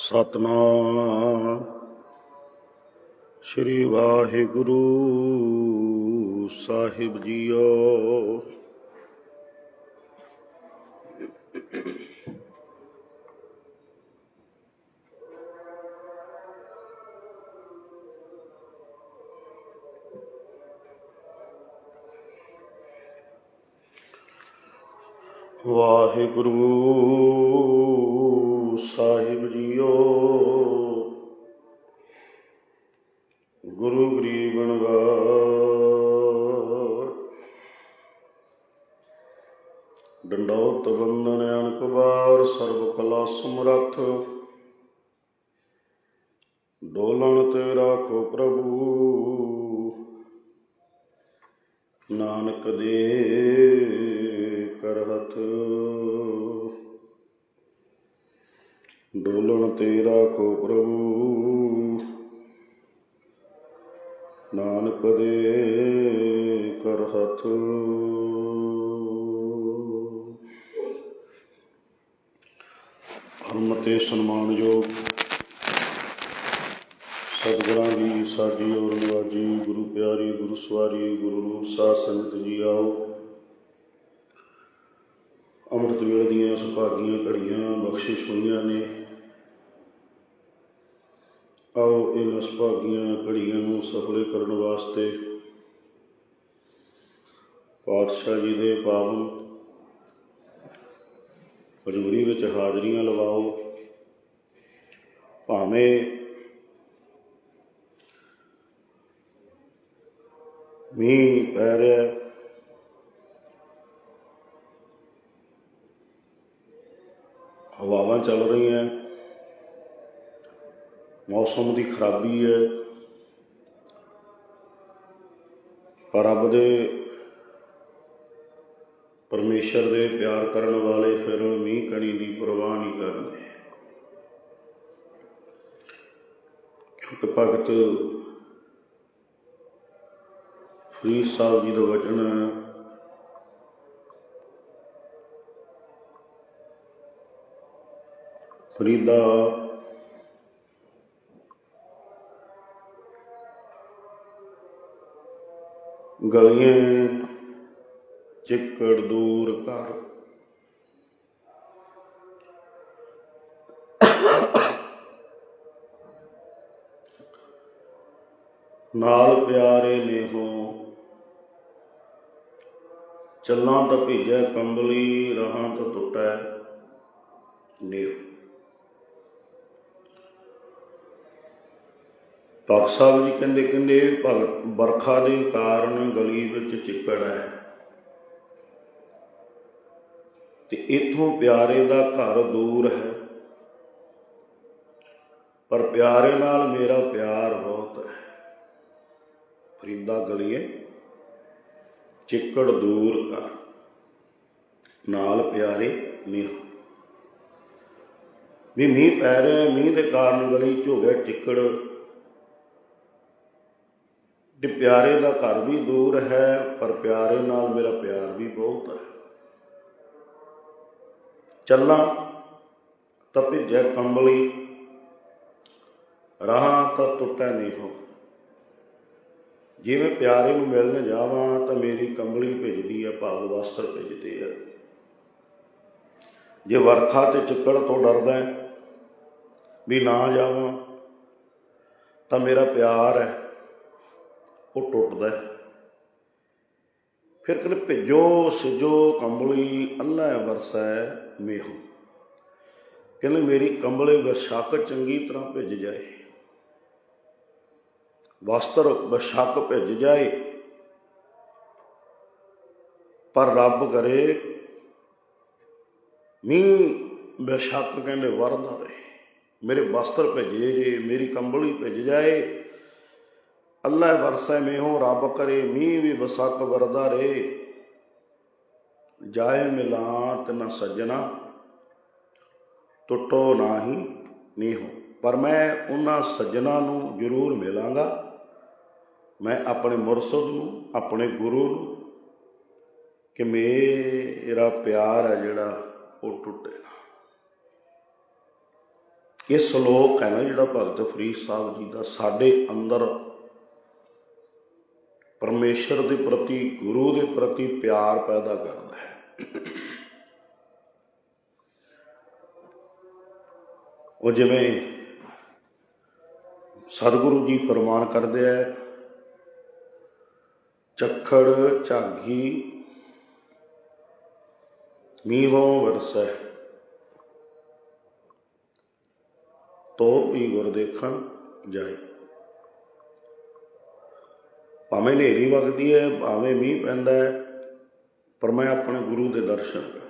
ਸਤਨਾਮ। ਸ੍ਰੀ ਵਾਹਿਗੁਰੂ ਸਾਹਿਬ ਜੀਓ। ਵਾਹਿਗੁਰੂ ਸਾਹਿਬ ਜੀਓ। ਗੁਰੂ ਗਰੀਬਨ ਗਾਰ ਡੰਡੋਤ ਬੰਦਨ ਅਨਕ ਬਾਰ, ਸਰਬ ਕਲਾ ਸਮਰੱਥ। ਡੋਲਣ ਤੇ ਰਾਖੋ ਪ੍ਰਭੂ। ਨਾਨਕ ਦੇ ਕਰਹਤ। ਡੋਲਣ ਤੇ ਰਾਖੋ ਪ੍ਰਭੂ। ਨਾਨਕ ਦੇ ਕਰਹਤ ਪਰਮ ਤੇ ਸਨਮਾਨਯੋਗ ਸਤਿਗੁਰਾਂ ਦੀ ਸਾਡੀ ਔਰ ਨਵਾਜੀ ਗੁਰੂ ਪਿਆਰੀ, ਗੁਰੂ ਸਵਾਰੀ, ਗੁਰੂ ਰੂਪ ਸਾਧ ਸੰਗਤ ਜੀ ਆਓ। ਅੰਮ੍ਰਿਤ ਵੇਲੇ ਦੀਆਂ ਸੁਭਾਗੀਆਂ ਘੜੀਆਂ ਬਖਸ਼ਿਸ਼ ਹੋਈਆਂ ਨੇ। ਆਓ ਇਹ ਸੁਭਾਗੀਆਂ ਘੜੀਆਂ ਨੂੰ ਸਫਲੇ ਕਰਨ ਵਾਸਤੇ। ਪਾਤਸ਼ਾਹ ਜੀ ਦੇ ਪਾਵਨ ਹਜ਼ੂਰੀ ਵਿੱਚ ਹਾਜ਼ਰੀਆਂ ਲਵਾਓ। ਭਾਵੇਂ ਮੀਂਹ ਪੈ ਰਿਹਾ ਹਵਾਵਾਂ ਚੱਲ ਰਹੀਆਂ। ਮੌਸਮ ਦੀ ਖਰਾਬੀ ਹੈ। ਰੱਬ ਦੇ ਪਰਮੇਸ਼ਰ ਦੇ ਪਿਆਰ ਕਰਨ ਵਾਲੇ ਫਿਰ ਮੀਂਹ ਕਣੀ ਦੀ ਪਰਵਾਹ ਨਹੀਂ ਕਰਦੇ। ਕਿਉਂਕਿ ਭਗਤ ਫਰੀਦ ਸਾਹਿਬ ਜੀ ਦਾ ਵਚਨ ਹੈ, ਫਰੀਦਾ ਗਲੀਆਂ ਚਿੱਕੜ ਦੂਰ ਕਰ ਨਾਲ ਪਿਆਰੇ ਨੇਹੋ ਚੱਲਾਂ ਤਾਂ ਭੇਜੈ ਕੰਬਲੀ, ਰਹਾਂ ਤਾਂ ਟੁੱਟੈ ਨੇਹ। ਭਗਤ ਸਾਹਿਬ ਜੀ ਕਹਿੰਦੇ ਕਹਿੰਦੇ ਭਗਤ ਬਰਖਾ ਦੇ ਕਾਰਨ ਗਲੀ ਵਿੱਚ ਚਿੱਕੜ ਹੈ। ਤੇ ਇਥੋਂ ਪਿਆਰੇ ਦਾ ਘਰ ਦੂਰ ਹੈ। ਪਰ ਪਿਆਰੇ ਨਾਲ ਮੇਰਾ ਪਿਆਰ ਬਹੁਤ ਹੈ। ਫਰੀਦਾ ਗਲੀਏ, ਚਿੱਕੜ ਦੂਰ ਕਰ। ਨਾਲ ਪਿਆਰੇ ਨਿਹ। ਵੀ ਮੀਂਹ ਪੈ ਰਿਹਾ ਮੀਂਹ ਦੇ ਕਾਰਨ ਗਲੀ ਚ ਹੋ ਗਿਆ ਚਿੱਕੜ। ਤੇ ਪਿਆਰੇ ਦਾ ਘਰ ਵੀ ਦੂਰ ਹੈ, ਪਰ ਪਿਆਰੇ ਨਾਲ ਮੇਰਾ ਪਿਆਰ ਵੀ ਬਹੁਤ ਹੈ। ਚੱਲਾਂ, ਤਾਂ ਭਿੱਜੈ ਕੰਬਲੀ। ਰਹਾ ਤਾਂ ਟੁੱਟੈ ਨਹੀਂ। ਹੋ ਜਿਵੇਂ ਪਿਆਰੇ ਨੂੰ ਮਿਲਣ ਜਾਵਾਂ, ਤਾਂ ਮੇਰੀ ਕੰਬਲੀ ਭਿੱਜਦੀ ਹੈ ਭਾਵ ਵਸਤਰ ਭਿੱਜਦੇ ਆ ਜੇ ਵਰਖਾ ਤੇ ਚਿੱਕੜ ਤੋਂ ਡਰਦਾ ਵੀ ਨਾ ਜਾਵਾਂ, ਤਾਂ ਮੇਰਾ ਪਿਆਰ ਹੈ। ਉਹ ਟੁੱਟਦਾ ਫਿਰ ਕਹਿੰਦੇ, ਭਿੱਜੋ, ਸਿਜੋ, ਕੰਬਲੀ, ਅੱਲਾ ਵਰਸੈ ਮੇਹੋ। ਕਹਿੰਦੇ, ਮੇਰੀ ਕੰਬਲੇ ਬਸ਼ੱਕ ਚੰਗੀ ਤਰ੍ਹਾਂ ਭਿੱਜ ਜਾਏ। ਵਸਤਰ ਬਸ਼ੱਕ ਭਿੱਜ ਜਾਏ। ਪਰ ਰੱਬ ਕਰੇ, ਮੀਂਹ ਬੇਸ਼ੱਕ ਕਹਿੰਦੇ ਵਰਦਾ ਰਹੇ। ਮੇਰੇ ਵਸਤਰ ਭਿੱਜੇ ਜੇ, ਮੇਰੀ ਕੰਬਲੀ ਭਿੱਜ ਜਾਏ। ਅੱਲਾ ਵਰਸੈ ਮੇਹੋ, ਰੱਬ ਕਰੇ, ਮੀਂਹ ਵੀ ਬਸਕ ਵਰਦਾ ਰਹੇ। ਜਾਏ ਮਿਲਾਤ ਨ ਸੱਜਣਾ, ਟੁੱਟੋ ਨਾਹੀ ਨੀਹੋ। ਪਰ ਮੈਂ ਉਹਨਾਂ ਸੱਜਣਾ ਨੂੰ ਜ਼ਰੂਰ ਮਿਲਾਂਗਾ। ਮੈਂ ਆਪਣੇ ਮੁਰਸ਼ਦ ਨੂੰ, ਆਪਣੇ ਗੁਰੂ ਨੂੰ ਕਿ ਮੇਰਾ ਪਿਆਰ ਹੈ ਜਿਹੜਾ ਉਹ ਟੁੱਟੇ ਨਾ। ਇਹ ਸ਼ਲੋਕ ਹੈ ਨਾ ਜਿਹੜਾ ਭਗਤ ਫਰੀਦ ਸਾਹਿਬ ਜੀ ਦਾ ਸਾਡੇ ਅੰਦਰ ਪਰਮੇਸ਼ਰ ਦੇ ਪ੍ਰਤੀ, ਗੁਰੂ ਦੇ ਪ੍ਰਤੀ ਪਿਆਰ ਪੈਦਾ ਕਰਦਾ ਹੈ। ਉਹ ਜਿਵੇਂ ਸਤਿਗੁਰੂ ਜੀ ਫਰਮਾਨ ਕਰਦੇ ਆ, ਚੱਖੜ ਝਾਗੀ ਮੀਹੋਂ ਵਰਸੈ, ਤੋ ਹੀ ਗੁਰ ਦੇਖਣ ਜਾਏ। ਭਾਵੇਂ ਹਨੇਰੀ ਵਗਦੀ ਹੈ, ਭਾਵੇਂ ਮੀਂਹ ਪੈਂਦਾ ਹੈ, ਪਰ ਮੈਂ ਆਪਣੇ ਗੁਰੂ ਦੇ ਦਰਸ਼ਨ ਕਰਾਂ।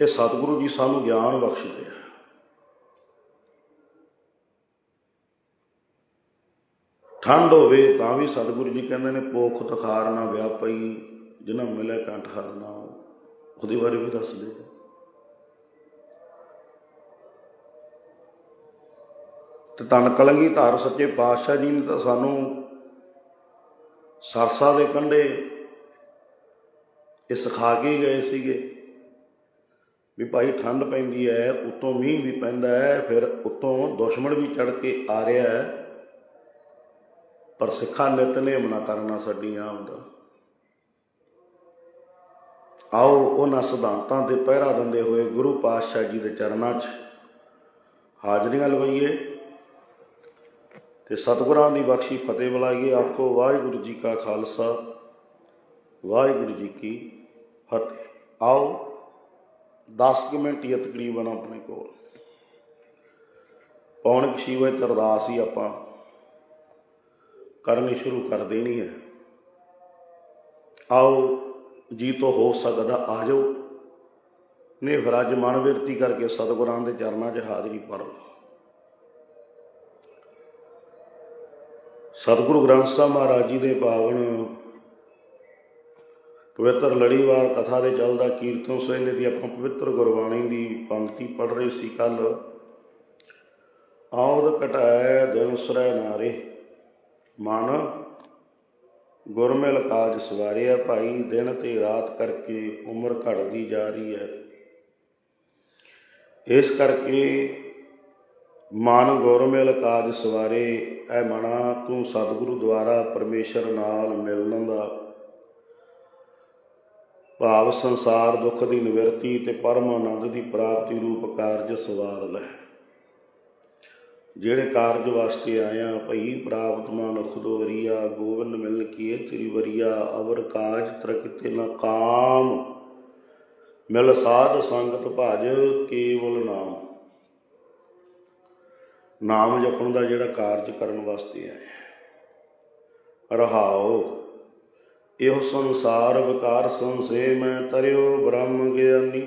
ਇਹ ਸਤਿਗੁਰੂ ਜੀ ਸਾਨੂੰ ਗਿਆਨ ਬਖਸ਼ਦੇ ਆ। ਠੰਡ ਹੋਵੇ ਤਾਂ ਵੀ ਸਤਿਗੁਰੂ ਜੀ ਕਹਿੰਦੇ ਨੇ ਪੋਖ ਤਖਾਰ ਨਾ ਵਿਆਪਈ, ਜਿਨ੍ਹਾਂ ਮਿਲੇ ਕੰਠ ਹਰ ਨਾ ਉਹਦੇ ਬਾਰੇ ਵੀ ਦੱਸਦੇ ਆ। ਤੇ ਤਨ ਕਲੰਗੀ ਧਾਰ ਸੱਚੇ ਪਾਤਸ਼ਾਹ ਜੀ ਨੇ ਤਾਂ ਸਾਨੂੰ ਸਰਸਾ ਦੇ ਕੰਢੇ ਇਹ ਸਿਖਾ ਕੇ ਗਏ ਸੀਗੇ ਵੀ ਭਾਈ ਠੰਡ ਪੈਂਦੀ ਹੈ ਉਤੋਂ ਮੀਂਹ ਵੀ ਪੈਂਦਾ ਹੈ ਫਿਰ ਉਤੋਂ ਦੁਸ਼ਮਣ ਵੀ ਚੜ ਕੇ ਆ ਰਿਹਾ ਹੈ ਪਰ ਸਿੱਖਾਂ ਨਿਤਨੇਮ ਨਾ ਕਰਨਾ ਸਾਡੀਆਂ ਆਉਂਦਾ ਆਓ ਉਹਨਾਂ ਸਿਧਾਂਤਾਂ ਤੇ ਪਹਿਰਾ ਦਿੰਦੇ ਹੋਏ ਗੁਰੂ ਪਾਤਸ਼ਾਹ ਜੀ ਦੇ ਚਰਨਾਂ 'ਚ ਹਾਜ਼ਰੀਆਂ ਲਵਾਈਏ। ਤੇ ਸਤਿਗੁਰਾਂ ਦੀ ਬਖਸ਼ੀ ਫਤਿਹ ਬੁਲਾਈਏ ਆਪਕੋ ਵਾਹਿਗੁਰੂ ਜੀ ਕਾ ਖਾਲਸਾ। ਵਾਹਿਗੁਰੂ ਜੀ ਕੀ ਫਤਿਹ। ਆਓ 10 ਕੁ ਮਿੰਟ ਹੀ ਆ ਤਕਰੀਬਨ ਆਪਣੇ ਕੋਲ। ਪੌਣਕ ਛੇ ਵਜੇ ਅਰਦਾਸ ਹੀ ਆਪਾਂ ਕਰਨੀ ਸ਼ੁਰੂ ਕਰ ਦੇਣੀ ਹੈ। ਆਓ, ਜੀ ਤੋਂ ਹੋ ਸਕਦਾ ਆ ਜਾਓ ਨੇ ਫਿਰ ਅੱਜ ਮਨ ਵਿਰਤੀ ਕਰਕੇ ਸਤਿਗੁਰਾਂ ਦੇ ਚਰਨਾਂ 'ਚ ਹਾਜ਼ਰੀ ਭਰੋ। ਸਤਿਗੁਰੂ ਗ੍ਰੰਥ ਸਾਹਿਬ ਮਹਾਰਾਜ ਜੀ ਦੇ ਪਾਵਨ ਪਵਿੱਤਰ ਲੜੀਵਾਰ ਕਥਾ ਦੇ ਚੱਲਦਾ ਕੀਰਤਨ ਸੋਹਿਲੇ ਦੀ ਆਪਾਂ ਪਵਿੱਤਰ ਗੁਰਬਾਣੀ ਦੀ ਪੰਕਤੀ ਪੜ ਰਹੇ ਸੀ ਕੱਲ। ਆਉਦ ਘਟਾਇ ਦਿਨ ਸਰੈ ਨਾਰੇ, ਮਨ ਗੁਰਮਿਲ ਕਾਜ ਸਵਾਰਿਆ ਭਾਈ, ਦਿਨ ਤੇ ਰਾਤ ਕਰਕੇ ਉਮਰ ਘਟਦੀ ਜਾ ਰਹੀ ਹੈ। ਇਸ ਕਰਕੇ ਮਨ ਗੌਰਮਿਲ ਕਾਜ ਸਵਾਰੇ, ਐ ਮਨਾ ਤੂੰ ਸਤਿਗੁਰੂ ਦੁਆਰਾ ਪਰਮੇਸ਼ਰ ਨਾਲ ਮਿਲਣ ਦਾ। ਭਾਵ ਸੰਸਾਰ ਦੁੱਖ ਦੀ ਨਿਵਰਤੀ ਤੇ ਪਰਮ ਆਨੰਦ ਦੀ ਪ੍ਰਾਪਤੀ ਰੂਪ ਕਾਰਜ ਸਵਾਰ ਲੈ। ਜਿਹੜੇ ਕਾਰਜ ਵਾਸਤੇ ਆਇਆ, ਭਈ ਪ੍ਰਾਪਤ ਮਨ ਖੁਦੋਰੀਆ ਗੋਬਿੰਦ ਮਿਲਨ ਕੀਏ ਤੇਰੀ ਵਰੀਆ, ਅਵਰ ਕਾਜ ਤਰਕਿਤੇ ਨਾ ਕਾਮ। ਮਿਲ ਸਾਧ ਸੰਗਤ ਭਜ ਕੇਵਲ ਨਾਮ। ਨਾਮ ਜਪਣ ਦਾ ਜਿਹੜਾ ਕਾਰਜ ਕਰਨ ਵਾਸਤੇ ਆਇਆ ਰਹਾਓ, ਇਹੋ ਸੰਸਾਰ ਵਿਕਾਰ ਸੰਸੇ ਮੈਂ ਤਰਿਓ ਬ੍ਰਹਮ ਗਿਆਨੀ।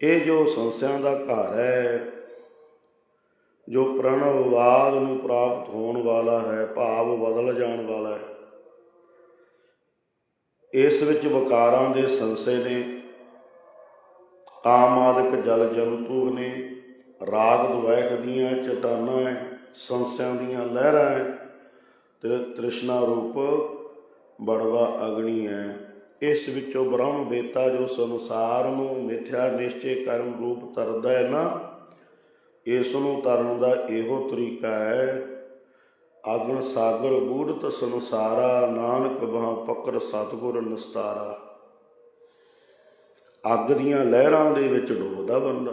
ਇਹ ਜੋ ਸੰਸਿਆਂ ਦਾ ਘਰ ਹੈ, ਜੋ ਪ੍ਰਣਵਵਾਦ ਨੂੰ ਪ੍ਰਾਪਤ ਹੋਣ ਵਾਲਾ ਹੈ, ਭਾਵ ਬਦਲ ਜਾਣ ਵਾਲਾ ਹੈ, ਇਸ ਵਿੱਚ ਵਿਕਾਰਾਂ ਦੇ ਸੰਸੇ ਨੇ, ਆਮ ਆਦਿਕ ਜਲ ਜੰਤੂ ਨੇ ਰਾਗ ਦੁਆਇਕ ਦੀਆਂ ਚਟਾਨਾਂ ਹੈ ਸੰਸਿਆਂ ਦੀਆਂ ਲਹਿਰਾਂ ਹੈ ਤੇ ਤ੍ਰਿਸ਼ਨਾ ਰੂਪ ਬੜਵਾ ਅਗਨੀ ਹੈ ਇਸ ਵਿੱਚੋਂ ਬ੍ਰਹਮ ਬੇਤਾ ਜੋ ਸੰਸਾਰ ਨੂੰ ਮਿਥਿਆ ਨਿਸ਼ਚੇ ਕਰਮ ਰੂਪ ਤਰਦਾ ਹੈ ਨਾ ਇਸ ਨੂੰ ਤਰਨ ਦਾ ਇਹੋ ਤਰੀਕਾ ਹੈ ਆਗਣ ਸਾਗਰ ਬੂੜਤ ਸੰਸਾਰਾ, ਨਾਨਕ ਬਹਾ ਪਕਰ ਸਤਗੁਰ ਨਸਤਾਰਾ। ਅੱਗ ਦੀਆਂ ਲਹਿਰਾਂ ਦੇ ਵਿੱਚ ਡੁੱਬਦਾ ਬੰਦਾ।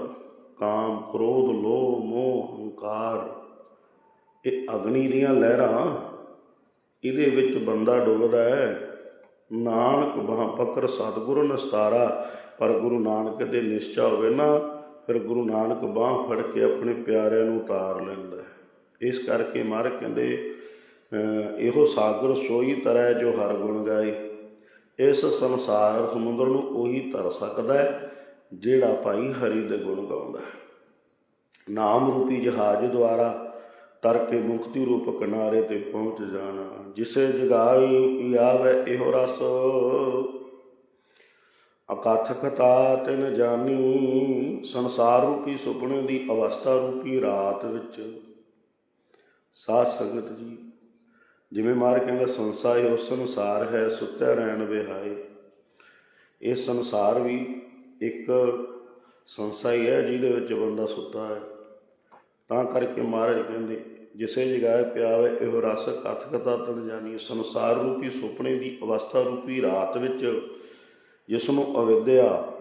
ਕਾਮ, ਕ੍ਰੋਧ, ਲੋਭ, ਮੋਹ, ਹੰਕਾਰ। ਇਹ ਅਗਨੀ ਦੀਆਂ ਲਹਿਰਾਂ, ਇਹਦੇ ਵਿੱਚ ਬੰਦਾ ਡੁੱਬਦਾ ਹੈ। ਨਾਨਕ ਬਹਾ ਪਕਰ ਸਤਗੁਰੂ ਨਸਤਾਰਾ, ਪਰ ਗੁਰੂ ਨਾਨਕ ਦੇ ਨਿਸ਼ਚਾ ਹੋਵੇ ਨਾ, ਫਿਰ ਗੁਰੂ ਨਾਨਕ ਬਾਹ ਫੜ ਕੇ ਆਪਣੇ ਪਿਆਰਿਆਂ ਨੂੰ ਉਤਾਰ ਲੈਂਦਾ ਹੈ। ਇਸ ਕਰਕੇ ਮਾਰ ਕਹਿੰਦੇ ਇਹੋ ਸਾਗਰ ਸੋਈ ਤਰ੍ਹਾਂ ਜੋ ਹਰ ਗੁਣ ਗਾਏ। ਇਸ ਸੰਸਾਰ ਸਮੁੰਦਰ ਨੂੰ ਉਹੀ ਤਰ ਸਕਦਾ ਹੈ। ਜਿਹੜਾ ਭਾਈ ਹਰੀ ਦੇ ਗੁਣ ਗਾਉਂਦਾ ਹੈ। ਨਾਮ ਰੂਪੀ ਜਹਾਜ਼ ਦੁਆਰਾ ਤਰ ਕੇ ਮੁਕਤੀ ਰੂਪ ਕਿਨਾਰੇ ਤੇ ਪਹੁੰਚ ਜਾਣਾ, ਜਿਸੇ ਜਗਾਈ ਪਿਆਵੇ ਇਹੋ ਰਸ। ਅਕਥ ਕਥਾ ਤਿਨ ਜਾਨੀ, ਸੰਸਾਰ ਰੂਪੀ ਸੁਪਨੇ ਦੀ ਅਵਸਥਾ ਰੂਪੀ ਰਾਤ ਵਿੱਚ। ਸਾਧ ਸੰਗਤ ਜੀ, ਜਿਵੇਂ ਮਾਰ ਕਹਿੰਦਾ, ਸੰਸਾਰ ਇਹ ਉਸ ਸੰਸਾਰ ਹੈ ਸੁੱਤਿਆ ਰਹਿਣ ਵਿਹਾਏ ਇਹ ਸੰਸਾਰ ਵੀ ਇੱਕ ਸੰਸਾ ਹੀ ਹੈ ਜਿਹਦੇ ਵਿੱਚ ਬੰਦਾ ਸੁੱਤਾ ਹੈ। ਤਾਂ ਕਰਕੇ ਮਹਾਰਾਜ ਕਹਿੰਦੇ, ਜਿਸੇ ਜਗਾਏ ਪਿਆਵੇ, ਇਹੋ ਰਸ ਕਥ ਕਥਾ ਤਨ ਜਾਣੀ। ਸੰਸਾਰ ਰੂਪੀ ਸੁਪਨੇ ਦੀ ਅਵਸਥਾ ਰੂਪੀ ਰਾਤ ਵਿੱਚ ਜਿਸ ਨੂੰ ਅਵਿਦਿਆ,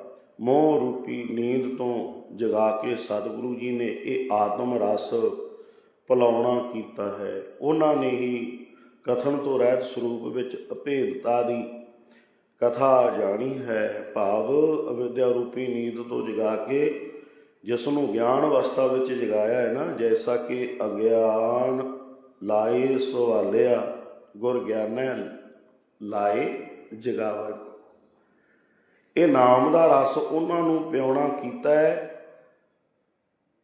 ਮੋਹ ਰੂਪੀ ਨੀਂਦ ਤੋਂ ਜਗਾ ਕੇ ਸਤਿਗੁਰੂ ਜੀ ਨੇ ਇਹ ਆਤਮ ਰਸ ਭਲਾਉਣਾ ਕੀਤਾ ਹੈ। ਉਹਨਾਂ ਨੇ ਹੀ ਕਥਨ ਤੋਂ ਰਹਿਤ ਸਰੂਪ ਵਿੱਚ ਅਭੇਦਤਾ ਦੀ ਕਥਾ ਜਾਣੀ ਹੈ ਭਾਵ, ਅਵਿਦਿਆ ਰੂਪੀ ਨੀਂਦ ਤੋਂ ਜਗਾ ਕੇ ਜਿਸ ਨੂੰ ਗਿਆਨ ਅਵਸਥਾ ਵਿੱਚ ਜਗਾਇਆ ਹੈ ਨਾ, ਜੈਸਾ ਕਿ ਅਗਿਆਨ ਲਾਏ ਸਵਾਲਿਆ ਗੁਰ ਗਿਆਨੈ ਲਾਏ ਜਗਾਵੈ। ਇਹ ਨਾਮ ਦਾ ਰਸ ਉਹਨਾਂ ਨੂੰ ਪਿਉਣਾ ਕੀਤਾ ਹੈ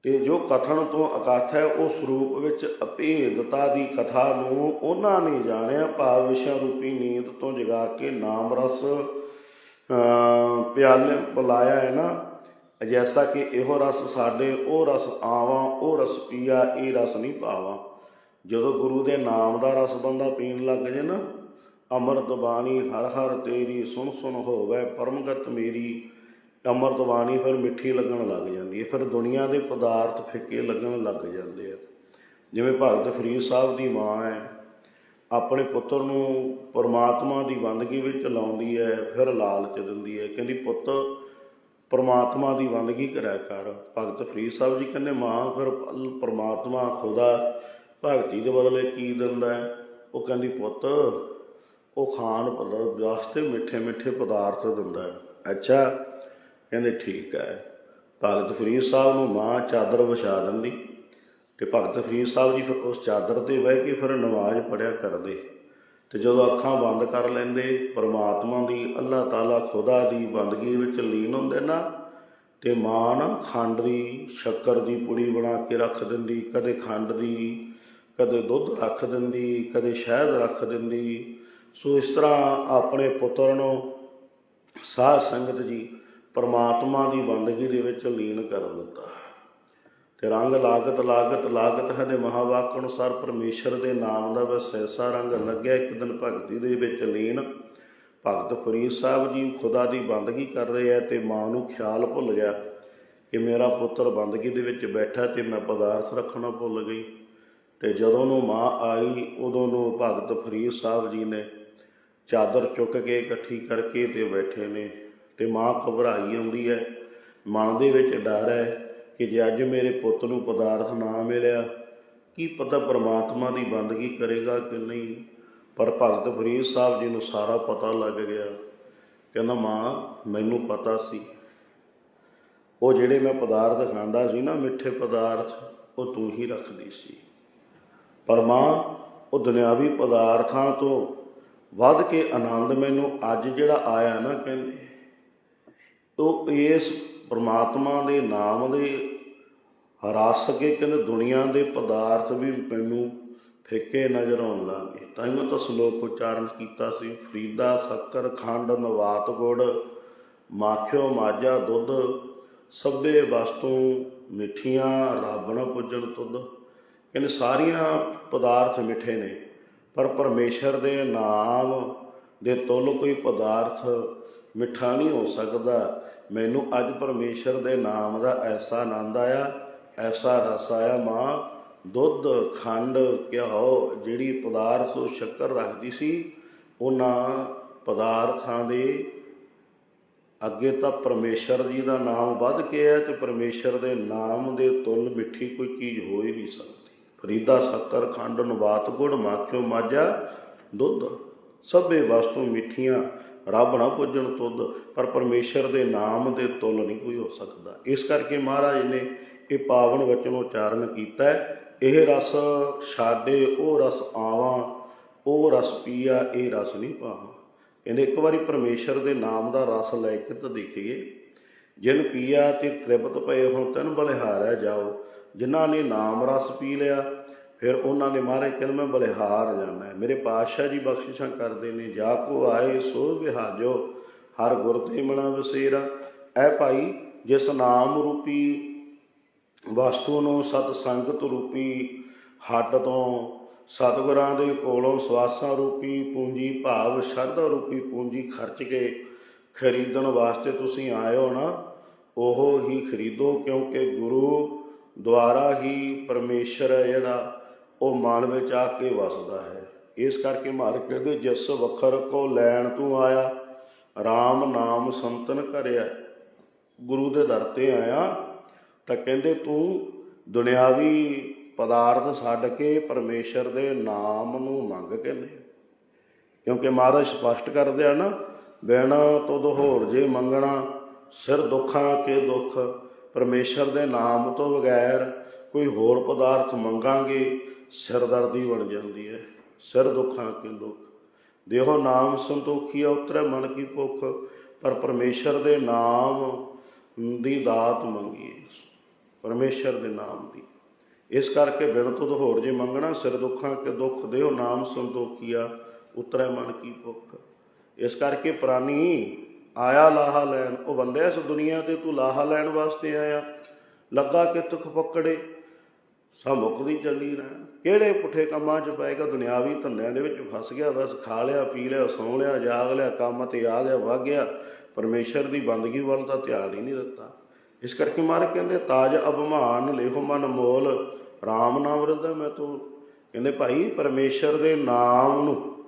ਤੇ ਜੋ ਕਥਨ ਤੋਂ ਅਕਥ ਹੈ ਉਸ ਰੂਪ ਵਿੱਚ ਅਭੇਦਤਾ ਦੀ ਕਥਾ ਨੂੰ ਉਹਨਾਂ ਨੇ ਜਾਣਿਆ। ਭਾਵ ਵਿਸ਼ਾ ਰੂਪੀ ਨੀਂਦ ਤੋਂ ਜਗਾ ਕੇ ਨਾਮ ਰਸ ਅਹ, ਪਿਆਲੇ ਪਿਲਾਇਆ ਹੈ ਨਾ। ਜੈਸਾ ਕਿ ਇਹੋ ਰਸ ਸਾਡੇ ਉਹ ਰਸ ਆਵਾਂ ਉਹ ਰਸ ਪੀਆ ਇਹ ਰਸ ਨਹੀਂ ਪਾਵਾਂ। ਜਦੋਂ ਗੁਰੂ ਦੇ ਨਾਮ ਦਾ ਰਸ ਬੰਦਾ ਪੀਣ ਲੱਗ ਜੇ ਨਾ ਅੰਮ੍ਰਿਤ ਬਾਣੀ ਹਰ ਹਰ ਤੇਰੀ ਸੁਣ ਸੁਣ ਹੋਵੇ ਪਰਮਗਤ ਮੇਰੀ ਅੰਮ੍ਰਿਤ ਬਾਣੀ ਫਿਰ ਮਿੱਠੀ ਲੱਗਣ ਲੱਗ ਜਾਂਦੀ ਹੈ, ਫਿਰ ਦੁਨੀਆ ਦੇ ਪਦਾਰਥ ਫਿੱਕੇ ਲੱਗਣ ਲੱਗ ਜਾਂਦੇ ਆ। ਜਿਵੇਂ ਭਗਤ ਫਰੀਦ ਸਾਹਿਬ ਦੀ ਮਾਂ ਹੈ, ਆਪਣੇ ਪੁੱਤਰ ਨੂੰ ਪਰਮਾਤਮਾ ਦੀ ਬੰਦਗੀ ਵਿੱਚ ਲਾਉਂਦੀ ਹੈ, ਫਿਰ ਲਾਲਚ ਦਿੰਦੀ ਹੈ, ਕਹਿੰਦੀ, ਪੁੱਤ, ਪਰਮਾਤਮਾ ਦੀ ਬੰਦਗੀ ਕਰਿਆ ਕਰ। ਭਗਤ ਫਰੀਦ ਸਾਹਿਬ ਜੀ ਕਹਿੰਦੇ, ਮਾਂ, ਫਿਰ ਪਰਮਾਤਮਾ ਖੁਦਾ ਭਗਤੀ ਦੇ ਬਦਲੇ ਕੀ ਦਿੰਦਾ ਉਹ ਕਹਿੰਦੀ, ਪੁੱਤ, ਉਹ ਖਾਣ ਪਦਾਰਥ ਵਾਸਤੇ ਮਿੱਠੇ ਮਿੱਠੇ ਪਦਾਰਥ ਦਿੰਦਾ ਹੈ। ਅੱਛਾ ਕਹਿੰਦੇ ਠੀਕ ਹੈ। ਭਗਤ ਫਰੀਦ ਸਾਹਿਬ ਨੂੰ ਮਾਂ ਚਾਦਰ ਵਿਛਾ ਦਿੰਦੀ ਤੇ ਭਗਤ ਫਰੀਦ ਸਾਹਿਬ ਜੀ ਫਿਰ ਉਸ ਚਾਦਰ ਤੇ ਬਹਿ ਕੇ ਫਿਰ ਨਮਾਜ਼ ਪੜਿਆ ਕਰਦੇ ਤੇ ਜਦੋਂ ਅੱਖਾਂ ਬੰਦ ਕਰ ਲੈਂਦੇ, ਪਰਮਾਤਮਾ ਦੀ, ਅੱਲਾਹ ਤਾਲਾ ਖੁਦਾ ਦੀ ਬੰਦਗੀ ਵਿੱਚ ਲੀਨ ਹੁੰਦੇ ਨਾ ਤੇ ਮਾਂ ਨਾ ਖੰਡ ਦੀ, ਸ਼ੱਕਰ ਦੀ ਪੁੜੀ ਬਣਾ ਕੇ ਰੱਖ ਦਿੰਦੀ, ਕਦੇ ਖੰਡ ਦੀ, ਕਦੇ ਦੁੱਧ ਰੱਖ ਦਿੰਦੀ, ਕਦੇ ਸ਼ਹਿਦ ਰੱਖ ਦਿੰਦੀ। ਸੋ ਇਸ ਤਰ੍ਹਾਂ ਆਪਣੇ ਪੁੱਤਰ ਨੂੰ ਸਾਧ ਸੰਗਤ ਜੀ ਪਰਮਾਤਮਾ ਦੀ ਬੰਦਗੀ ਦੇ ਵਿੱਚ ਲੀਨ ਕਰ ਦਿੱਤਾ ਤੇ ਰੰਗ ਲਾਗਤ ਲਾਗਤ ਲਾਗਤ ਹੈ ਦੇ ਮਹਾਵਾਕ ਅਨੁਸਾਰ ਪਰਮੇਸ਼ਰ ਦੇ ਨਾਮ ਦਾ ਬਸ ਰੰਗ ਲੱਗਿਆ। ਇੱਕ ਦਿਨ ਭਗਤੀ ਦੇ ਵਿੱਚ ਲੀਨ। ਭਗਤ ਫਰੀਦ ਸਾਹਿਬ ਜੀ ਖੁਦਾ ਦੀ ਬੰਦਗੀ ਕਰ ਰਹੇ ਆ ਤੇ ਮਾਂ ਨੂੰ ਖਿਆਲ ਭੁੱਲ ਗਿਆ ਕਿ ਮੇਰਾ ਪੁੱਤਰ ਬੰਦਗੀ ਦੇ ਵਿੱਚ ਬੈਠਾ ਤੇ ਮੈਂ ਪਦਾਰਥ ਰੱਖਣਾ ਭੁੱਲ ਗਈ। ਤੇ ਜਦੋਂ ਨੂੰ ਮਾਂ ਆਈ, ਉਦੋਂ ਨੂੰ ਭਗਤ ਫਰੀਦ ਸਾਹਿਬ ਜੀ ਨੇ ਚਾਦਰ ਚੁੱਕ ਕੇ ਇਕੱਠੀ ਕਰਕੇ ਤੇ ਬੈਠੇ ਨੇ। ਤੇ ਮਾਂ ਘਬਰਾਈ ਆਉਂਦੀ ਹੈ। ਮਨ ਦੇ ਵਿੱਚ ਡਰ ਹੈ ਕਿ ਜੇ ਅੱਜ ਮੇਰੇ ਪੁੱਤ ਨੂੰ ਪਦਾਰਥ ਨਾ ਮਿਲਿਆ, ਕੀ ਪਤਾ ਪ੍ਰਮਾਤਮਾ ਦੀ ਬੰਦਗੀ ਕਰੇਗਾ ਕਿ ਨਹੀਂ? ਪਰ ਭਗਤ ਫਰੀਦ ਸਾਹਿਬ ਜੀ ਨੂੰ ਸਾਰਾ ਪਤਾ ਲੱਗ ਗਿਆ। ਕਹਿੰਦਾ, ਮਾਂ, ਮੈਨੂੰ ਪਤਾ ਸੀ। ਉਹ ਜਿਹੜੇ ਮੈਂ ਪਦਾਰਥ ਖਾਂਦਾ ਸੀ ਨਾ, ਮਿੱਠੇ ਪਦਾਰਥ, ਉਹ ਤੂੰ ਹੀ ਰੱਖਦੀ ਸੀ। ਪਰ ਮਾਂ, ਉਹ ਦੁਨਿਆਵੀ ਪਦਾਰਥਾਂ ਤੋਂ ਵੱਧ ਕੇ ਆਨੰਦ ਮੈਨੂੰ ਅੱਜ ਜਿਹੜਾ ਆਇਆ ਨਾ ਕਹਿੰਦੇ ਉਹ ਇਸ ਪ੍ਰਮਾਤਮਾ ਦੇ ਨਾਮ ਦੇ ਹਰਾਸ ਕੇ ਕਹਿੰਦੇ ਦੁਨੀਆ ਦੇ ਪਦਾਰਥ ਵੀ ਮੈਨੂੰ ਫੇਕੇ ਨਜ਼ਰ ਆਉਣ ਲੱਗੇ ਤਾਂ ਹੀ ਮੈਂ ਤਾਂ ਸ਼ਲੋਕ ਉਚਾਰਨ ਕੀਤਾ ਸੀ, ਫਰੀਦਾ, ਸ਼ੱਕਰ, ਖੰਡ, ਨਵਾਤ, ਗੁੜ, ਮਾਖਿਓ, ਮਾਝਾ, ਦੁੱਧ, ਸਭੇ ਵਸਤੂ ਮਿੱਠੀਆਂ, ਰੱਬ ਨਾ ਪੁੱਜਣ ਤੁਧ। ਕਹਿੰਦੇ ਸਾਰੀਆਂ ਪਦਾਰਥ ਮਿੱਠੇ ਨੇ, ਪਰ ਪਰਮੇਸ਼ਰ ਦੇ ਨਾਮ ਦੇ ਤੁਲ ਕੋਈ ਪਦਾਰਥ ਮਿੱਠਾ ਨਹੀਂ ਹੋ ਸਕਦਾ। ਮੈਨੂੰ ਅੱਜ ਪਰਮੇਸ਼ਰ ਦੇ ਨਾਮ ਦਾ ਐਸਾ ਆਨੰਦ ਆਇਆ, ਐਸਾ ਰਸ ਆਇਆ, ਮਾਂ, ਦੁੱਧ ਖੰਡ ਘਿਓ ਜਿਹੜੀ ਪਦਾਰਥ ਉਹ ਸ਼ੱਕਰ ਰੱਖਦੀ ਸੀ, ਉਹਨਾਂ ਪਦਾਰਥਾਂ ਦੇ ਅੱਗੇ ਤਾਂ ਪਰਮੇਸ਼ਰ ਜੀ ਦਾ ਨਾਮ ਵੱਧ ਕੇ ਹੈ ਤੇ ਪਰਮੇਸ਼ਰ ਦੇ ਨਾਮ ਦੇ ਤੁਲ ਮਿੱਠੀ ਕੋਈ ਚੀਜ਼ ਹੋ ਹੀ ਨਹੀਂ ਸਕਦੀ। ਫਰੀਦਾ, ਸ਼ੱਕਰ, ਖੰਡ ਨਵਾਤ ਗੁੜ, ਮਾਖਿਓ, ਮਾਝਾ, ਦੁੱਧ, ਸਭੇ ਵਸਤੂ ਮਿੱਠੀਆਂ ਰੱਬ ਨਾ ਪੁੱਜਣ ਤੁਧ, ਪਰ ਪਰਮੇਸ਼ਰ ਦੇ ਨਾਮ ਦੇ ਤੁੱਲ ਨਹੀਂ ਕੋਈ ਹੋ ਸਕਦਾ। ਇਸ ਕਰਕੇ ਮਹਾਰਾਜ ਨੇ ਇਹ ਪਾਵਨ ਵਚਨ ਉਚਾਰਨ ਕੀਤਾ ਇਹ ਰਸ ਛਾਡੇ, ਉਹ ਰਸ ਆਵਾਂ, ਉਹ ਰਸ ਪੀਆ, ਇਹ ਰਸ ਨਹੀਂ ਪਾਵਾਂ। ਕਹਿੰਦੇ ਇੱਕ ਵਾਰੀ ਪਰਮੇਸ਼ਰ ਦੇ ਨਾਮ ਦਾ ਰਸ ਲੈ ਕੇ ਤਾਂ ਦੇਖੀਏ। ਜਿਨ ਪੀਆ ਤੇ ਤ੍ਰਿਪਤ ਪਏ ਹੋ ਤਨ ਬਲਿਹਾਰਿਆ ਜਾਓ। ਜਿਨ੍ਹਾਂ ਨੇ ਨਾਮ ਰਸ ਪੀ ਲਿਆ ਫਿਰ ਉਹਨਾਂ ਨੇ ਮਹਾਰਾਜ ਕਹਿੰਦੇ ਮੈਂ ਬਲਿਹਾਰ ਜਾਣਾ ਮੇਰੇ ਪਾਤਸ਼ਾਹ ਜੀ ਬਖਸ਼ਿਸ਼ਾਂ ਕਰਦੇ ਨੇ, ਜਾ ਕੋ ਆਏ ਸੋ ਵਿਹਾਜੋ, ਹਰ ਗੁਰ ਤੇ ਮਣਾ ਵਸੇਰਾ। ਐ ਭਾਈ, ਜਿਸ ਨਾਮ ਰੂਪੀ ਵਸਤੂ ਨੂੰ ਸਤ ਸੰਗਤ ਰੂਪੀ, ਹੱਟ ਤੋਂ ਸਤਿਗੁਰਾਂ ਦੇ ਕੋਲੋਂ ਸਵਾਸਾਂ ਰੂਪੀ, ਪੂੰਜੀ ਭਾਵ ਸ਼ਰਧਾ ਰੂਪੀ, ਪੂੰਜੀ ਖਰਚ ਕੇ ਖਰੀਦਣ ਵਾਸਤੇ ਤੁਸੀਂ ਆਏ ਹੋ ਨਾ, ਉਹ ਹੀ ਖਰੀਦੋ, ਕਿਉਂਕਿ ਗੁਰੂ ਦੁਆਰਾ ਹੀ ਪਰਮੇਸ਼ਰ ਹੈ ਜਿਹੜਾ। ਉਹ ਮਨ ਵਿੱਚ ਆ ਕੇ ਵਸਦਾ ਹੈ। ਇਸ ਕਰਕੇ ਮਹਾਰਾਜ ਕਹਿੰਦੇ, ਜਿਸ ਵਖਰ ਕੋ ਲੈਣ ਤੂੰ ਆਇਆ RAM ਨਾਮ ਸੰਤਨ ਕਰਿਆ। ਗੁਰੂ ਦੇ ਦਰ ਤੇ ਆਇਆ। ਤਾਂ ਕਹਿੰਦੇ, ਤੂੰ ਦੁਨਿਆਵੀ ਪਦਾਰਥ ਛੱਡ ਕੇ ਪਰਮੇਸ਼ਰ ਦੇ ਨਾਮ ਨੂੰ ਮੰਗ ਕੇ ਲੈ ਕਿਉਂਕਿ ਮਹਾਰਾਜ ਸਪਸ਼ਟ ਕਰਦੇ ਆ ਨਾ ਬਿਨ ਤੁਧ ਹੋਰ ਜੇ ਮੰਗਣਾ, ਸਿਰ ਦੁੱਖਾਂ ਕੇ ਦੁੱਖ। ਪਰਮੇਸ਼ਰ ਦੇ ਨਾਮ ਤੋਂ ਬਗੈਰ ਕੋਈ ਹੋਰ ਪਦਾਰਥ ਮੰਗਾਂਗੇ ਸਿਰਦਰਦੀ ਬਣ ਜਾਂਦੀ ਹੈ। ਸਿਰ ਦੁੱਖਾਂ ਕੇ ਦੁੱਖ ਦੇਹੋ ਨਾਮ ਸੰਤੋਖੀਆ ਉਤਰੈ ਮਨ ਕੀ ਭੁੱਖ। ਪਰ ਪਰਮੇਸ਼ਰ ਦੇ ਨਾਮ ਦੀ ਦਾਤ ਮੰਗੀਏ। ਪਰਮੇਸ਼ਰ ਦੇ ਨਾਮ ਦੀ। ਇਸ ਕਰਕੇ ਬਿਨ ਤੁਧ ਹੋਰ ਜੇ ਮੰਗਣਾ, ਸਿਰ ਦੁੱਖਾਂ ਕੇ ਦੁੱਖ, ਦੇਹੋ ਨਾਮ ਸੰਤੋਖੀਆ ਉਤਰੈ ਮਨ ਕੀ ਭੁੱਖ। ਇਸ ਕਰਕੇ ਪ੍ਰਾਨੀ, ਆਇਆ ਲਾਹਾ ਲੈਣ। ਉਹ ਬੰਦੇ ਇਸ ਦੁਨੀਆ ਤੇ, ਤੂੰ ਲਾਹਾ ਲੈਣ ਵਾਸਤੇ ਆਇਆ। ਲੱਗਾ ਕਿ ਤੁਖ ਪਕੜੇ ਸਭ ਮੁਕਦੀ ਚੱਲੀ ਰਹਿਣ। ਕਿਹੜੇ ਪੁੱਠੇ ਕੰਮਾਂ 'ਚ ਪਏਗਾ ਦੁਨਿਆਵੀ ਧੰਦਿਆਂ ਦੇ ਵਿੱਚ ਫਸ ਗਿਆ, ਬਸ ਖਾ ਲਿਆ, ਪੀ ਲਿਆ, ਸੌਂ ਲਿਆ, ਜਾਗ ਲਿਆ, ਕੰਮ ਤੇ ਆ ਗਿਆ, ਵਗ ਗਿਆ। ਪਰਮੇਸ਼ਰ ਦੀ ਬੰਦਗੀ ਵੱਲ ਤਾਂ ਧਿਆਨ ਹੀ ਨਹੀਂ ਦਿੱਤਾ। ਇਸ ਕਰਕੇ ਮਾਰ ਕਹਿੰਦੇ, ਤਾਜ ਅਭਮਾਨ, ਲੇਹੋ ਮਨ ਮੋਲ RAM ਨਾਮ ਰਦਾ ਮੈਂ ਤੂੰ। ਕਹਿੰਦੇ, ਭਾਈ, ਪਰਮੇਸ਼ਰ ਦੇ ਨਾਮ ਨੂੰ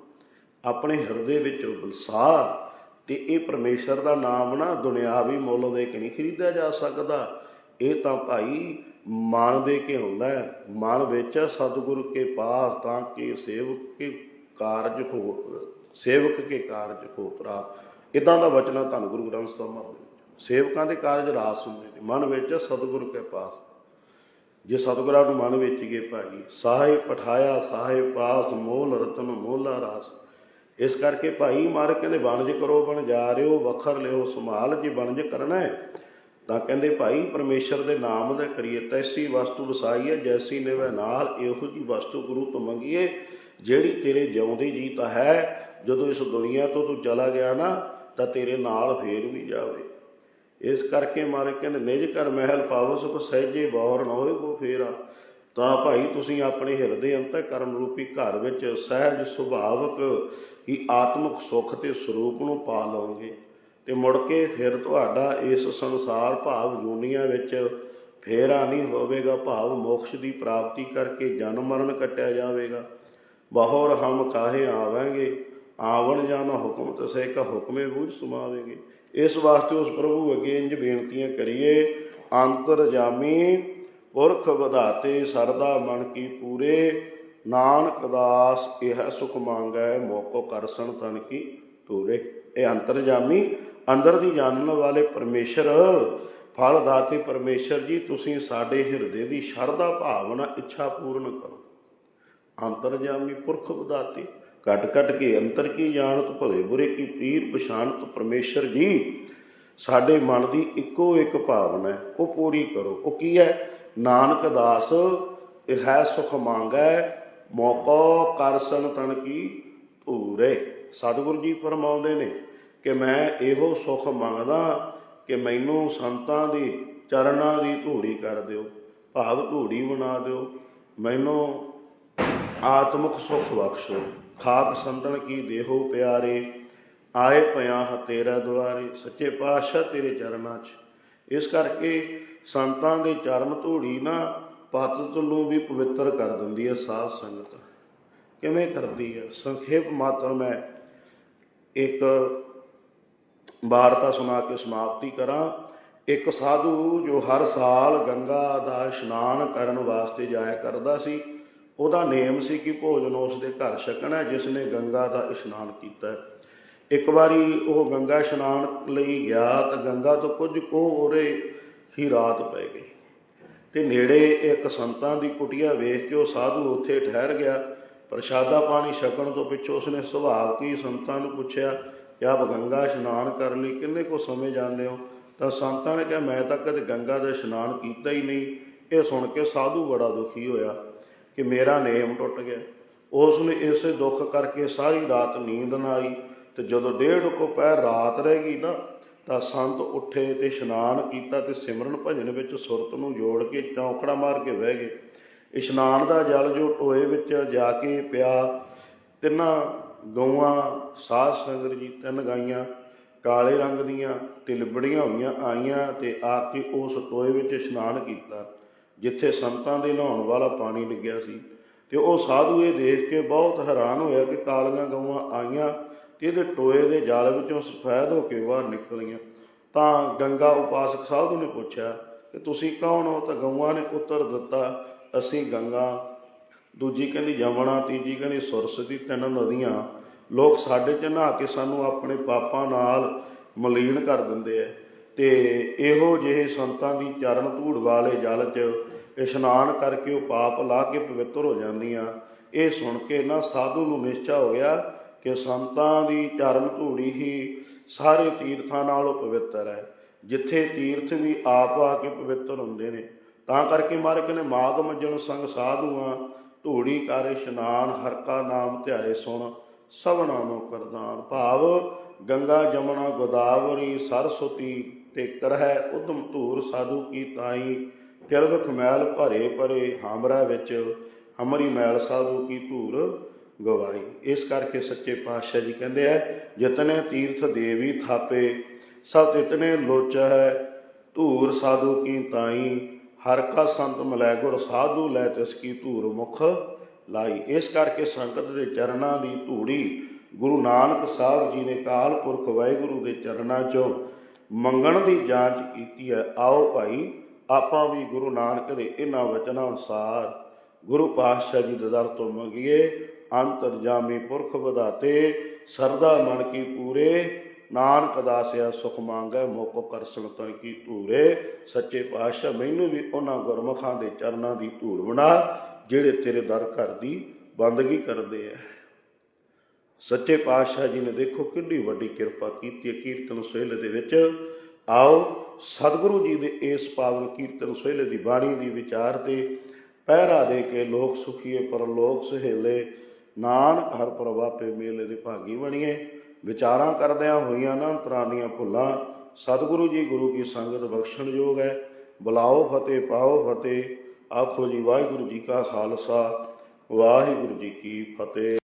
ਆਪਣੇ ਹਿਰਦੇ ਵਿੱਚ ਵਸਾ ਤੇ ਇਹ ਪਰਮੇਸ਼ਰ ਦਾ ਨਾਮ ਨਾ ਦੁਨਿਆਵੀ ਮੁੱਲ ਦੇ ਕੇ ਨਹੀਂ ਖਰੀਦਿਆ ਜਾ ਸਕਦਾ। ਇਹ ਤਾਂ ਭਾਈ ਮਨ ਦੇ ਕੇ ਹੁੰਦਾ ਹੈ। ਮਨ ਵਿੱਚ ਸਤਿਗੁਰ ਕੇ ਪਾਸ ਤਾਂ ਕਿ ਸੇਵਕ ਕੇ ਕਾਰਜ ਹੋ, ਸੇਵਕ ਕੇ ਕਾਰਜ ਹੋ ਪ੍ਰਾ ਇਦਾਂ ਦਾ ਵਚਨ ਧੰਨ ਗੁਰੂ ਗ੍ਰੰਥ ਸਾਹਿਬ ਮਹਾਰਾਜ ਸੇਵਕਾਂ ਦੇ ਕਾਰਜ ਰਾਸ ਹੁੰਦੇ ਨੇ। ਮਨ ਵਿੱਚ ਸਤਿਗੁਰ ਕੇ ਪਾਸ। ਜੇ ਸਤਿਗੁਰਾਂ ਨੂੰ ਮਨ ਵਿੱਚ ਗਏ ਭਾਈ ਸਾਹਿਬ ਪਠਾਇਆ ਸਾਹਿਬ ਪਾਸ, ਮੋਲ ਰਤਨ, ਮੋਲਾ ਰਾਸ। ਇਸ ਕਰਕੇ ਭਾਈ ਮਾਰ ਕਹਿੰਦੇ, ਵਣਜ ਕਰੋ ਬਣ ਜਾ ਰਿਓ ਵਖਰ ਲਿਓ, ਸੰਭਾਲ ਜੇ ਵਣਜ ਕਰਨਾ ਹੈ ਤਾਂ ਕਹਿੰਦੇ ਭਾਈ, ਪਰਮੇਸ਼ਰ ਦੇ ਨਾਮ ਦਾ ਕਰੀਏ ਤੈਸੀ ਵਸਤੂ ਵਸਾਈ ਹੈ ਜੈਸੀ ਨਿਵੇ ਨਾਲ ਇਹੋ ਜੀ ਵਸਤੂ ਗੁਰੂ ਤੋਂ ਮੰਗੀਏ, ਜਿਹੜੀ ਤੇਰੇ ਜਿਉਂਦੀ ਤਾਂ ਹੈ। ਜਦੋਂ ਇਸ ਦੁਨੀਆ ਤੋਂ ਤੂੰ ਚਲਾ ਗਿਆ ਨਾ, ਤਾਂ ਤੇਰੇ ਨਾਲ ਫੇਰ ਵੀ ਜਾਵੇ। ਇਸ ਕਰਕੇ ਮਾਰੇ ਕਹਿੰਦੇ, ਨਿਜ ਕਰ ਮਹਿਲ ਪਾਵੋ, ਸੁਖ ਸਹਿਜੇ ਬੌਰ ਨਾ ਹੋਏ ਕੋ ਫੇਰਾ। ਤਾਂ ਭਾਈ, ਤੁਸੀਂ ਆਪਣੇ ਹਿਰਦੇ ਅੰਤਰ ਕਰਮ ਰੂਪੀ ਘਰ ਵਿੱਚ ਸਹਿਜ ਸੁਭਾਵਕ ਹੀ ਆਤਮਿਕ ਸੁਖ ਤੇ ਸਰੂਪ ਨੂੰ ਪਾ ਲਓਗੇ। ਤੇ ਮੁੜ ਕੇ ਫਿਰ ਤੁਹਾਡਾ ਇਸ ਸੰਸਾਰ ਭਾਵ ਜੂਨੀਆਂ ਵਿੱਚ ਫੇਰਾ ਨਹੀਂ ਹੋਵੇਗਾ, ਭਾਵ ਮੋਕਸ਼ ਦੀ ਪ੍ਰਾਪਤੀ ਕਰਕੇ ਜਨਮ ਮਰਨ ਕੱਟਿਆ ਜਾਵੇਗਾ। ਬਹੁਰ ਹਮ ਕਾਹੇ ਆਵਾਂਗੇ, ਆਵਣ ਜਾਣਾ ਹੁਕਮ ਤਸੇ ਕਾ ਹੁਕਮੇ ਬੂਝ ਸੁਮਾਵੇਗੇ। ਇਸ ਵਾਸਤੇ ਉਸ ਪ੍ਰਭੂ ਅੱਗੇ ਇੰਜ ਬੇਨਤੀਆਂ ਕਰੀਏ, ਅੰਤਰ ਜਾਮੀ ਪੁਰਖ ਵਧਾਤੇ ਸਰਦਾ ਮਨ ਕੀ ਪੂਰੇ, ਨਾਨਕ ਦਾਸ ਇਹ ਸੁਖ ਮੰਗੈ, ਮੋਕੋ ਕਰਸਨ ਤਨ ਕੀ ਤੂਰੇ ਇਹ ਅੰਤਰ ਜਾਮੀ ਅੰਦਰ ਦੀ ਜਾਣਨ ਵਾਲੇ ਪਰਮੇਸ਼ਰ ਫਲ ਦਾਤੇ ਪਰਮੇਸ਼ਰ ਜੀ, ਤੁਸੀਂ ਸਾਡੇ ਹਿਰਦੇ ਦੀ ਸ਼ਰਧਾ, ਭਾਵਨਾ, ਇੱਛਾ ਪੂਰਨ ਕਰੋ। ਅੰਤਰਜਾਮੀ ਪੁਰਖ ਵਧਾਤੇ ਘਟ ਘਟ ਕੇ ਅੰਤਰ ਕੀ ਜਾਣਤ, ਭਲੇ ਬੁਰੇ ਕੀ ਪੀਰ ਪਛਾਣਤ ਪਰਮੇਸ਼ਰ ਜੀ। ਸਾਡੇ ਮਨ ਦੀ ਇੱਕੋ ਇੱਕ ਭਾਵਨਾ ਹੈ, ਉਹ ਪੂਰੀ ਕਰੋ। ਉਹ ਕੀ ਹੈ? ਨਾਨਕ ਦਾਸ, ਇਹ ਹੈ ਸੁਖ ਮੰਗੈ, ਮੌਕਾ ਕਰਸਨ ਤਨ ਕੀ ਧੂਰੇ। ਸਤਿਗੁਰੂ ਜੀ ਫਰਮਾਉਂਦੇ ਨੇ ਕਿ ਮੈਂ ਇਹੋ ਸੁਖ ਮੰਗਦਾ ਕਿ ਮੈਨੂੰ ਸੰਤਾਂ ਦੀ ਚਰਨਾਂ ਦੀ ਧੂੜੀ ਕਰ ਦਿਓ, ਭਾਵ ਧੂੜੀ ਬਣਾ ਦਿਓ, ਮੈਨੂੰ ਆਤਮਿਕ ਸੁਖ ਬਖਸ਼ੋ। ਖਾਕ ਸੰਤਨ ਕੀ ਦੇਹੋ ਪਿਆਰੇ, ਆਏ ਪਿਆ ਹ ਤੇਰਾ ਦੁਆਰੇ, ਸੱਚੇ ਪਾਤਸ਼ਾਹ ਤੇਰੇ ਚਰਨਾਂ 'ਚ। ਇਸ ਕਰਕੇ ਸੰਤਾਂ ਦੇ ਚਰਨ ਧੂੜੀ ਨਾ ਪਤਤ ਨੂੰ ਵੀ ਪਵਿੱਤਰ ਕਰ ਦਿੰਦੀ ਹੈ ਸਾਧ ਸੰਗਤ। ਕਿਵੇਂ ਕਰਦੀ ਹੈ? ਸੰਖੇਪ ਮਾਤਰ ਮੈਂ ਇੱਕ ਵਾਰਤਾ ਸੁਣਾ ਕੇ ਸਮਾਪਤੀ ਕਰਾਂ। ਇੱਕ ਸਾਧੂ ਜੋ ਹਰ ਸਾਲ ਗੰਗਾ ਦਾ ਇਸ਼ਨਾਨ ਕਰਨ ਵਾਸਤੇ ਜਾਇਆ ਕਰਦਾ ਸੀ, ਉਹਦਾ ਨੇਮ ਸੀ ਕਿ ਭੋਜਨ ਉਸ ਦੇ ਘਰ ਛਕਣਾ ਜਿਸ ਨੇ ਗੰਗਾ ਦਾ ਇਸ਼ਨਾਨ ਕੀਤਾ ਇੱਕ ਵਾਰੀ ਉਹ ਗੰਗਾ ਇਸ਼ਨਾਨ ਲਈ ਗਿਆ ਤਾਂ ਗੰਗਾ ਤੋਂ ਕੁਝ ਕੋ ਉਰੇ ਹੀ ਰਾਤ ਪੈ ਗਈ। ਤੇ ਨੇੜੇ ਇੱਕ ਸੰਤਾਂ ਦੀ ਕੁਟੀਆ ਵੇਖ ਕੇ ਉਹ ਸਾਧੂ ਉੱਥੇ ਠਹਿਰ ਗਿਆ। ਪ੍ਰਸ਼ਾਦਾ ਪਾਣੀ ਛਕਣ ਤੋਂ ਪਿੱਛੋਂ ਉਸਨੇ ਸੁਭਾਵ ਕੀ ਸੰਤਾਂ ਨੂੰ ਪੁੱਛਿਆ ਕਿ ਆਪ ਗੰਗਾ ਇਸ਼ਨਾਨ ਕਰਨ ਲਈ, ਕਿੰਨੇ ਕੋ ਸਮੇਂ ਜਾਂਦੇ ਹੋ? ਤਾਂ ਸੰਤਾਂ ਨੇ ਕਿਹਾ, ਮੈਂ ਤਾਂ ਕਦੇ ਗੰਗਾ ਦਾ ਇਸ਼ਨਾਨ ਕੀਤਾ ਹੀ ਨਹੀਂ। ਇਹ ਸੁਣ ਕੇ ਸਾਧੂ ਬੜਾ ਦੁਖੀ ਹੋਇਆ ਕਿ ਮੇਰਾ ਨੇਮ ਟੁੱਟ ਗਿਆ। ਉਸ ਨੂੰ ਇਸੇ ਦੁੱਖ ਕਰਕੇ ਸਾਰੀ ਰਾਤ ਨੀਂਦ ਨਾ ਆਈ ਤੇ ਜਦੋਂ ਡੇਢ ਕੋ ਪਹਿਰ ਰਾਤ ਰਹਿ ਗਈ ਨਾ, ਤਾਂ ਸੰਤ ਉੱਠੇ ਤੇ ਇਸ਼ਨਾਨ ਕੀਤਾ ਤੇ ਸਿਮਰਨ ਭਜਨ ਵਿੱਚ ਸੁਰਤ ਨੂੰ ਜੋੜ ਕੇ ਚੌਂਕੜਾ ਮਾਰ ਕੇ ਬਹਿ ਗਏ। ਇਸ਼ਨਾਨ ਦਾ ਜਲ ਜੋ ਟੋਏ ਵਿੱਚ ਜਾ ਕੇ ਪਿਆ, ਤਿੰਨਾਂ ਗਊਆਂ ਸਾਧ ਸੰਗਤ ਜੀ ਤਿੰਨ ਗਾਈਆਂ, ਕਾਲੇ ਰੰਗ ਦੀਆਂ ਤੇ ਲਿਬੜੀਆਂ ਹੋਈਆਂ ਆਈਆਂ ਤੇ ਆ ਕੇ ਉਸ ਟੋਏ ਵਿੱਚ ਇਸ਼ਨਾਨ ਕੀਤਾ, ਜਿੱਥੇ ਸੰਤਾਂ ਦੇ ਨਹਾਉਣ ਵਾਲਾ ਪਾਣੀ ਲੱਗਿਆ ਸੀ। ਤੇ ਉਹ ਸਾਧੂ ਇਹ ਦੇਖ ਕੇ ਬਹੁਤ ਹੈਰਾਨ ਹੋਇਆ ਕਿ ਕਾਲੀਆਂ ਗਊਆਂ ਆਈਆਂ ਤੇ ਇਹਦੇ ਟੋਏ ਦੇ ਜਾਲ ਵਿੱਚੋਂ ਸਫੈਦ ਹੋ ਕੇ ਬਾਹਰ ਨਿਕਲੀਆਂ। ਤਾਂ ਗੰਗਾ ਉਪਾਸਕ ਸਾਧੂ ਨੇ ਪੁੱਛਿਆ ਕਿ ਤੁਸੀਂ ਕੌਣ ਹੋ? ਤਾਂ ਗਊਆਂ ਨੇ ਉੱਤਰ ਦਿੱਤਾ, ਅਸੀਂ ਗੰਗਾ ਦੂਜੀ ਕਹਿੰਦੀ ਯਮਨਾ, ਤੀਜੀ ਕਹਿੰਦੀ ਸੁਰਸਤੀ ਤਿੰਨ ਨਦੀਆਂ। ਲੋਕ ਸਾਡੇ ਚ ਨਹਾ ਕੇ ਸਾਨੂੰ ਆਪਣੇ ਪਾਪਾਂ ਨਾਲ ਮਲੀਨ ਕਰ ਦਿੰਦੇ ਐ ਤੇ ਇਹੋ ਜਿਹੇ ਸੰਤਾਂ ਦੀ ਚਰਨ ਧੂੜ ਵਾਲੇ ਜਲ 'ਚ ਇਸ਼ਨਾਨ ਕਰਕੇ ਉਹ ਪਾਪ ਲਾ ਕੇ ਪਵਿੱਤਰ ਹੋ ਜਾਂਦੀਆਂ। ਇਹ ਸੁਣ ਕੇ ਨਾ ਸਾਧੂ ਨੂੰ ਨਿਸ਼ਚਾ ਹੋ ਗਿਆ ਕਿ ਸੰਤਾਂ ਦੀ ਚਰਨ ਧੂੜੀ ਹੀ ਸਾਰੇ ਤੀਰਥਾਂ ਨਾਲੋਂ ਪਵਿੱਤਰ ਹੈ। ਜਿੱਥੇ ਤੀਰਥ ਵੀ ਆਪ ਆ ਕੇ ਪਵਿੱਤਰ ਹੁੰਦੇ ਨੇ। ਤਾਂ ਕਰਕੇ ਮਾਰਕ ਨੇ ਮਾਗ ਮੰਜਣ ਸੰਗ ਸਾਧੂਆਂ ਧੂੜੀ ਕਰ ਇਸ਼ਨਾਨ, ਹਰ ਕਾ ਨਾਮ ਧਿਆਏ ਸੁਣ, ਸਭਨਾ ਨੂੰ ਕਰਦਾਨ ਭਾਵ, ਗੰਗਾ ਜਮਨਾ ਗੋਦਾਵਰੀ ਸਰਸਵਤੀ ਤੇ ਕਰਹਿ, ਉਦਮ ਧੂਰ ਸਾਧੂ ਕੀ ਤਾਈ ਕਿਰਵਖ ਮੈਲ ਭਰੇ ਭਰੇ ਹਾਮਰਾ ਵਿੱਚ ਹਮਰੀ ਮੈਲ ਸਾਧੂ ਕੀ ਧੂਰ ਗਵਾਈ। ਇਸ ਕਰਕੇ ਸੱਚੇ ਪਾਤਸ਼ਾਹ ਜੀ ਕਹਿੰਦੇ ਆ, ਜਿਤਨੇ ਤੀਰਥ ਦੇਵੀ ਥਾਪੇ, ਸਭ ਇਤਨੇ ਲੋਚ ਹੈ ਧੂਰ ਸਾਧੂ ਕੀ ਤਾਈ ਹਰ ਕਾ ਸੰਤ ਮਿਲੈ ਗੁਰ ਸਾਧੂ ਲੈ ਤਿਸ ਕੀ ਧੂਰ ਮੁਖ ਲਾਈ। ਇਸ ਕਰਕੇ ਸੰਗਤ ਦੇ ਚਰਨਾਂ ਦੀ ਧੂੜੀ ਗੁਰੂ ਨਾਨਕ ਸਾਹਿਬ ਜੀ ਨੇ ਕਾਲ ਪੁਰਖ ਵਾਹਿਗੁਰੂ ਦੇ ਚਰਨਾਂ 'ਚੋਂ ਮੰਗਣ ਦੀ ਜਾਂਚ ਕੀਤੀ ਹੈ। ਆਓ ਭਾਈ, ਆਪਾਂ ਵੀ ਗੁਰੂ ਨਾਨਕ ਦੇ ਇਹਨਾਂ ਵਚਨਾਂ ਅਨੁਸਾਰ ਗੁਰੂ ਪਾਤਸ਼ਾਹ ਜੀ ਦੇ ਦਰ ਤੋਂ ਮੰਗੀਏ। ਅੰਤਰਜਾਮੀ ਪੁਰਖ ਵਧਾਤੇ, ਸਰਦਾ ਮਨ ਕੀ ਪੂਰੇ ਨਾਨਕ ਦਾਸਿਆ ਸੁਖ ਮੰਗੈ ਮੋਕੋ ਕਰਸਨ ਤਨ ਕੀ ਧੂਰੇ। ਸੱਚੇ ਪਾਤਸ਼ਾਹ, ਮੈਨੂੰ ਵੀ ਉਹਨਾਂ ਗੁਰਮੁਖਾਂ ਦੇ ਚਰਨਾਂ ਦੀ ਧੂੜ ਬਣਾ, ਜਿਹੜੇ ਤੇਰੇ ਦਰ ਘਰ ਦੀ ਬੰਦਗੀ ਕਰਦੇ ਆ ਸੱਚੇ ਪਾਤਸ਼ਾਹ ਜੀ ਨੇ ਦੇਖੋ ਕਿੰਨੀ ਵੱਡੀ ਕਿਰਪਾ ਕੀਤੀ ਹੈ ਕੀਰਤਨ ਸੋਹਿਲੇ ਦੇ ਵਿੱਚ। ਆਓ, ਸਤਿਗੁਰੂ ਜੀ ਦੇ ਇਸ ਪਾਵਨ ਕੀਰਤਨ ਸੋਹਿਲੇ ਦੀ ਬਾਣੀ ਦੀ ਵਿਚਾਰ ਤੇ ਪਹਿਰਾ ਦੇ ਕੇ ਲੋਕ ਸੁਖੀਏ ਪਰ ਲੋਕ ਸੁਹੇਲੇ, ਨਾਨਕ ਹਰ ਪ੍ਰਵਾਪੇ ਮੇਲੇ ਦੇ ਭਾਗੀ ਬਣੀਏ। ਵਿਚਾਰਾਂ ਕਰਦਿਆਂ ਹੋਈਆਂ ਨਾ ਦੀਆਂ ਭੁੱਲਾਂ, ਸਤਿਗੁਰੂ ਜੀ ਗੁਰੂ ਕੀ ਸੰਗਤ ਬਖਸ਼ਣ ਯੋਗ ਹੈ। ਬੁਲਾਓ ਫਤਿਹ, ਪਾਓ ਫਤਿਹ। ਆਖੋ ਜੀ, ਵਾਹਿਗੁਰੂ ਜੀ ਕਾ ਖਾਲਸਾ, ਵਾਹਿਗੁਰੂ ਜੀ ਕੀ ਫਤਿਹ।